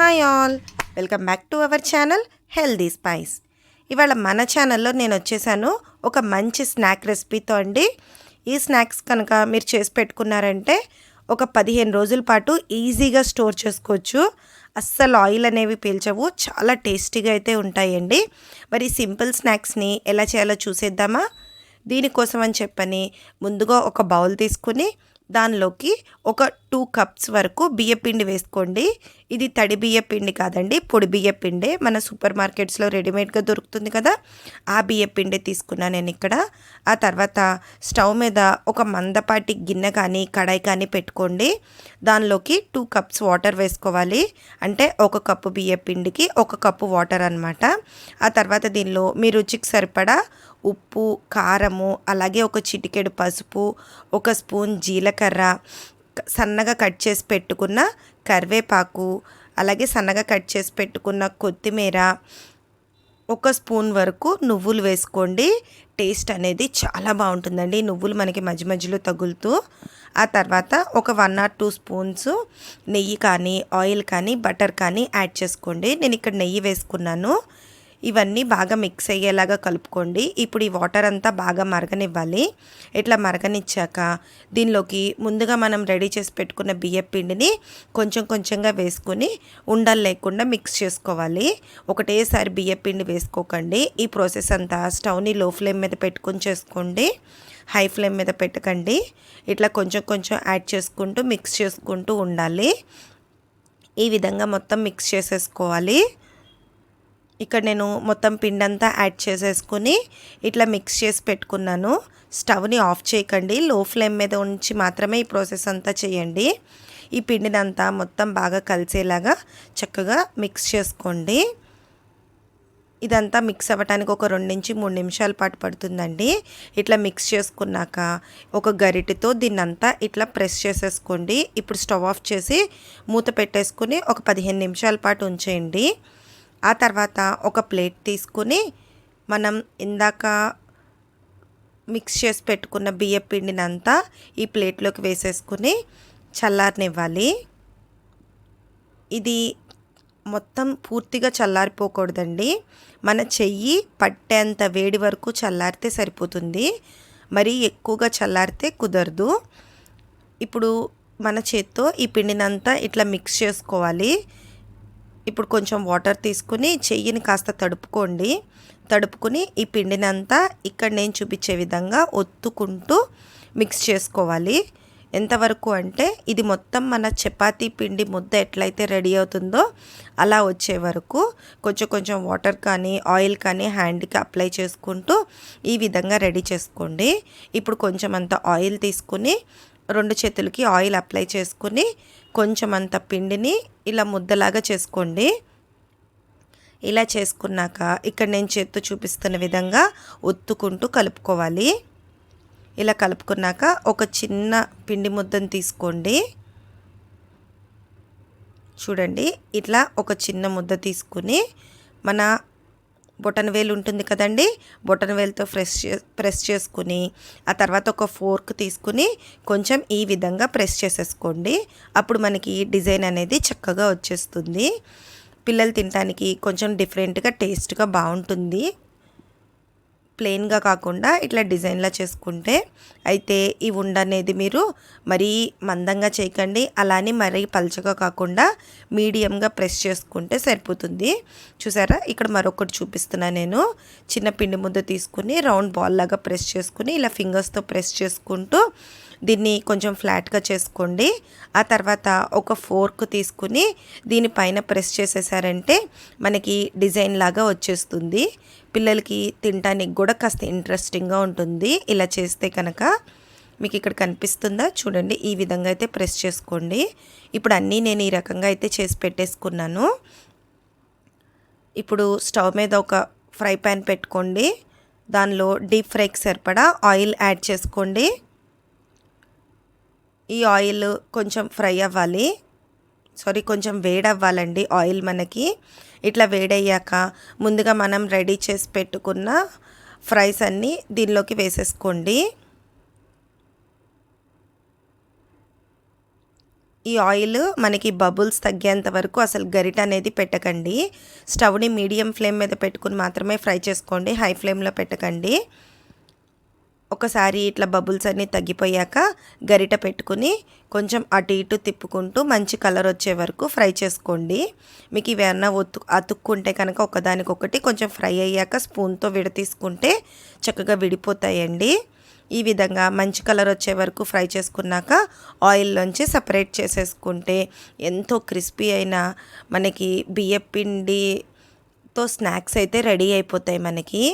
Hi all welcome back to our channel healthy spice ఇవాళ మన ఛానల్లో నేను వచ్చేసాను. ఒక మంచి స్నాక్ రెసిపీతో అండి. ఈ స్నాక్స్ కనుక మీరు చేసి పెట్టుకున్నారంటే ఒక పదిహేను రోజుల పాటు ఈజీగా స్టోర్ చేసుకోవచ్చు. అస్సలు ఆయిల్ అనేవి పీల్చవు. చాలా టేస్టీగా అయితే ఉంటాయండి. మరి సింపుల్ స్నాక్స్ని ఎలా చేయాలో చూసేద్దామా? దీనికోసం అని చెప్పని ముందుగా ఒక బౌల్ తీసుకుని దానిలోకి ఒక టూ కప్స్ వరకు బియ్యపిండి వేసుకోండి. ఇది తడి బియ్యపిండి కాదండి పొడి బియ్యపిండే మన సూపర్ మార్కెట్స్లో రెడీమేడ్గా దొరుకుతుంది కదా ఆ బియ్యపిండి తీసుకున్నాను నేను ఇక్కడ. ఆ తర్వాత స్టవ్ మీద ఒక మందపాటి గిన్నె కానీ కడాయి కానీ పెట్టుకోండి. దానిలోకి టూ కప్స్ వాటర్ వేసుకోవాలి. అంటే ఒక కప్పు బియ్యపిండికి ఒక కప్పు వాటర్ అనమాట ఆ తర్వాత దీనిలో మీ రుచికి సరిపడా ఉప్పు కారము అలాగే ఒక చిటికెడు పసుపు ఒక స్పూన్ జీలకర్ర సన్నగా కట్ చేసి పెట్టుకున్న కరివేపాకు అలాగే సన్నగా కట్ చేసి పెట్టుకున్న కొత్తిమీర ఒక స్పూన్ వరకు నువ్వులు వేసుకోండి. టేస్ట్ అనేది చాలా బాగుంటుందండి. నువ్వులు మనకి మధ్య మధ్యలో తగులుతూ ఆ తర్వాత ఒక వన్ ఆర్ టూ స్పూన్స్ నెయ్యి కానీ ఆయిల్ కానీ బటర్ కానీ యాడ్ చేసుకోండి. నేను ఇక్కడ నెయ్యి వేసుకున్నాను. ఇవన్నీ బాగా మిక్స్ అయ్యేలాగా కలుపుకోండి. ఇప్పుడు ఈ వాటర్ అంతా బాగా మరగనివ్వాలి. ఇట్లా మరగనిచ్చాక? దీనిలోకి ముందుగా మనం రెడీ చేసి పెట్టుకున్న బియ్య పిండిని కొంచెం కొంచెంగా వేసుకుని ఉండలు లేకుండా మిక్స్ చేసుకోవాలి. ఒకటేసారి బియ్య పిండి వేసుకోకండి. ఈ ప్రాసెస్ అంతా స్టవ్ని లో ఫ్లేమ్ మీద పెట్టుకొని చేసుకోండి. హై ఫ్లేమ్ మీద పెట్టకండి. ఇట్లా కొంచెం కొంచెం యాడ్ చేసుకుంటూ మిక్స్ చేసుకుంటూ ఉండాలి. ఈ విధంగా మొత్తం మిక్స్ చేసేసుకోవాలి. ఇక్కడ నేను మొత్తం పిండి అంతా యాడ్ చేసేసుకుని ఇట్లా మిక్స్ చేసి పెట్టుకున్నాను. స్టవ్ని ఆఫ్ చేయకండి. లో ఫ్లేమ్ మీద ఉంచి మాత్రమే ఈ ప్రాసెస్ అంతా చేయండి. ఈ పిండినంతా మొత్తం బాగా కలిసేలాగా చక్కగా మిక్స్ చేసుకోండి. ఇదంతా మిక్స్ అవ్వటానికి ఒక రెండు నుంచి మూడు నిమిషాల పాటు పడుతుందండి. ఇట్లా మిక్స్ చేసుకున్నాక ఒక గరిటెతో దీన్నంతా ఇట్లా ప్రెస్ చేసేసుకోండి. ఇప్పుడు స్టవ్ ఆఫ్ చేసి మూత పెట్టేసుకుని ఒక పదిహేను నిమిషాల పాటు ఉంచేయండి. ఆ తర్వాత ఒక ప్లేట్ తీసుకుని మనం ఇందాక మిక్స్ చేసి పెట్టుకున్న బియ్య పిండిని అంతా ఈ ప్లేట్లోకి వేసేసుకుని చల్లారనివ్వాలి. ఇది మొత్తం పూర్తిగా చల్లారిపోకూడదండి. మన చెయ్యి పట్టేంత వేడి వరకు చల్లారితే సరిపోతుంది. మరీ ఎక్కువగా చల్లారితే కుదరదు. ఇప్పుడు మన చేత్తో ఈ పిండినంతా ఇట్లా మిక్స్ చేసుకోవాలి. ఇప్పుడు కొంచెం వాటర్ తీసుకుని చెయ్యిని కాస్త తడుపుకోండి. తడుపుకుని ఈ పిండినంతా ఇక్కడ నేను చూపించే విధంగా ఒత్తుకుంటూ మిక్స్ చేసుకోవాలి. ఎంతవరకు అంటే ఇది మొత్తం మన చపాతీ పిండి ముద్ద ఎట్లయితే రెడీ అవుతుందో అలా వచ్చే వరకు కొంచెం కొంచెం వాటర్ కానీ ఆయిల్ కానీ హ్యాండ్కి అప్లై చేసుకుంటూ ఈ విధంగా రెడీ చేసుకోండి. ఇప్పుడు కొంచెం అంత ఆయిల్ తీసుకుని రెండు చేతులకి ఆయిల్ అప్లై చేసుకుని కొంచెం అంత పిండిని ఇలా ముద్దలాగా చేసుకోండి. ఇలా చేసుకున్నాక ఇక్కడ నేను చేత్తో చూపిస్తున్న విధంగా ఒత్తుకుంటూ కలుపుకోవాలి. ఇలా కలుపుకున్నాక ఒక చిన్న పిండి ముద్దను తీసుకోండి. చూడండి ఇట్లా ఒక చిన్న ముద్ద తీసుకుని మన బొటన్ వేలు ఉంటుంది కదండి. బొటన్ వేలుతో ఫ్రెష్ ప్రెస్ చేసుకుని ఆ తర్వాత ఒక ఫోర్క్ తీసుకుని కొంచెం ఈ విధంగా ప్రెస్ చేసేసుకోండి. అప్పుడు మనకి డిజైన్ అనేది చక్కగా వచ్చేస్తుంది. పిల్లలు తినడానికి కొంచెం డిఫరెంట్గా టేస్ట్గా బాగుంటుంది. ప్లెయిన్గా కాకుండా ఇట్లా డిజైన్లా చేసుకుంటే అయితే ఈ ఉండ అనేది మీరు మరీ మందంగా చేయకండి. అలానే మరీ పలచగా కాకుండా మీడియంగా ప్రెస్ చేసుకుంటే సరిపోతుంది. చూసారా? ఇక్కడ మరొకటి చూపిస్తున్నా నేను. చిన్న పిండి ముద్ద తీసుకుని రౌండ్ బాల్ లాగా ప్రెస్ చేసుకుని ఇలా ఫింగర్స్తో ప్రెస్ చేసుకుంటూ దీన్ని కొంచెం ఫ్లాట్గా చేసుకోండి. ఆ తర్వాత ఒక ఫోర్క్ తీసుకుని దీనిపైన ప్రెస్ చేసేసారంటే మనకి డిజైన్ లాగా వచ్చేస్తుంది. పిల్లలకి తినటానికి కూడా కాస్త ఇంట్రెస్టింగ్గా ఉంటుంది ఇలా చేస్తే కనుక. మీకు ఇక్కడ కనిపిస్తుందా? చూడండి ఈ విధంగా అయితే ప్రెస్ చేసుకోండి. ఇప్పుడు అన్నీ నేను ఈ రకంగా అయితే చేసి పెట్టేసుకున్నాను. ఇప్పుడు స్టవ్ మీద ఒక ఫ్రై ప్యాన్ పెట్టుకోండి. దానిలో డీప్ ఫ్రైకి సరిపడా ఆయిల్ యాడ్ చేసుకోండి. ఈ ఆయిల్ కొంచెం ఫ్రై అవ్వాలి. సారీ కొంచెం వేడవ్వాలండి ఆయిల్ మనకి. ఇట్లా వేడయ్యాక ముందుగా మనం రెడీ చేసి పెట్టుకున్న ఫ్రైస్ అన్నీ దీనిలోకి వేసేసుకోండి. ఈ ఆయిల్ మనకి బబుల్స్ తగ్గేంత వరకు అసలు గరిట అనేది పెట్టకండి. స్టవ్ని మీడియం ఫ్లేమ్ మీద పెట్టుకుని మాత్రమే ఫ్రై చేసుకోండి. హై ఫ్లేమ్లో పెట్టకండి. ఒకసారి ఇట్లా బబుల్స్ అన్నీ తగ్గిపోయాక గరిట పెట్టుకుని కొంచెం అటు ఇటు తిప్పుకుంటూ మంచి కలర్ వచ్చే వరకు ఫ్రై చేసుకోండి. మీకు ఇవేమన్నా ఒత్తు అతుక్కుంటే కనుక ఒకదానికొకటి కొంచెం ఫ్రై అయ్యాక స్పూన్తో విడతీసుకుంటే చక్కగా విడిపోతాయండి. ఈ విధంగా మంచి కలర్ వచ్చే వరకు ఫ్రై చేసుకున్నాక ఆయిల్లోంచి సపరేట్ చేసేసుకుంటే ఎంతో క్రిస్పీ అయిన మనకి బియ్యపిండితో స్నాక్స్ అయితే రెడీ అయిపోతాయి మనకి.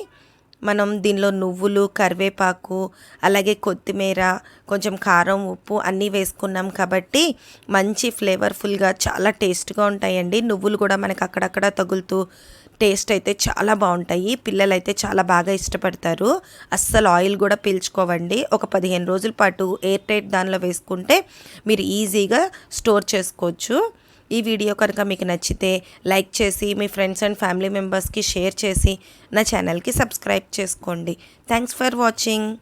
మనం దీనిలో నువ్వులు కరివేపాకు అలాగే కొత్తిమీర కొంచెం కారం ఉప్పు అన్నీ వేసుకున్నాం కాబట్టి మంచి ఫ్లేవర్ఫుల్గా చాలా టేస్ట్గా ఉంటాయండి. నువ్వులు కూడా మనకు అక్కడక్కడ తగులుతూ టేస్ట్ అయితే చాలా బాగుంటాయి. పిల్లలు అయితే చాలా బాగా ఇష్టపడతారు. అస్సలు ఆయిల్ కూడా పీల్చుకోవండి. ఒక పదిహేను రోజుల పాటు ఎయిర్ టైట్ దానిలో వేసుకుంటే మీరు ఈజీగా స్టోర్ చేసుకోవచ్చు. ఈ వీడియో కనుక మీకు నచ్చితే లైక్ చేసి మీ ఫ్రెండ్స్ అండ్ ఫ్యామిలీ మెంబర్స్కి షేర్ చేసి నా ఛానల్కి సబ్స్క్రైబ్ చేసుకోండి. Thanks for watching.